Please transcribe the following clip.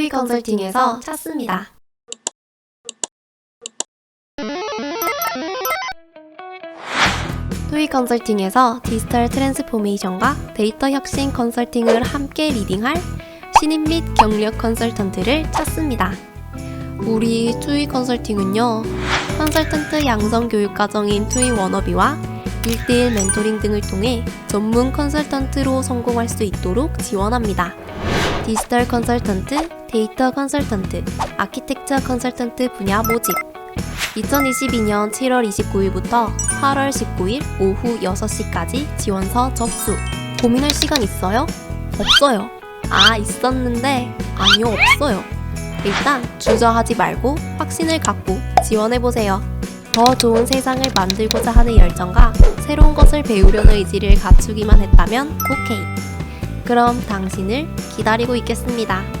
토이 컨설팅에서 찾습니다. 토이 컨설팅에서 디지털 트랜스포메이션과 데이터 혁신 컨설팅을 함께 리딩할 신입 및 경력 컨설턴트를 찾습니다. 우리 투이 컨설팅은요, 컨설턴트 양성 교육 과정인 투이 워너비와 1대1 멘토링 등을 통해 전문 컨설턴트로 성공할 수 있도록 지원합니다. 디지털 컨설턴트, 데이터 컨설턴트, 아키텍처 컨설턴트 분야 모집. 2022년 7월 29일부터 8월 19일 오후 6시까지 지원서 접수. 고민할 시간 있어요? 없어요. 아, 있었는데, 아니요, 없어요. 일단 주저하지 말고 확신을 갖고 지원해보세요. 더 좋은 세상을 만들고자 하는 열정과 새로운 것을 배우려는 의지를 갖추기만 했다면 오케이. 그럼 당신을 기다리고 있겠습니다.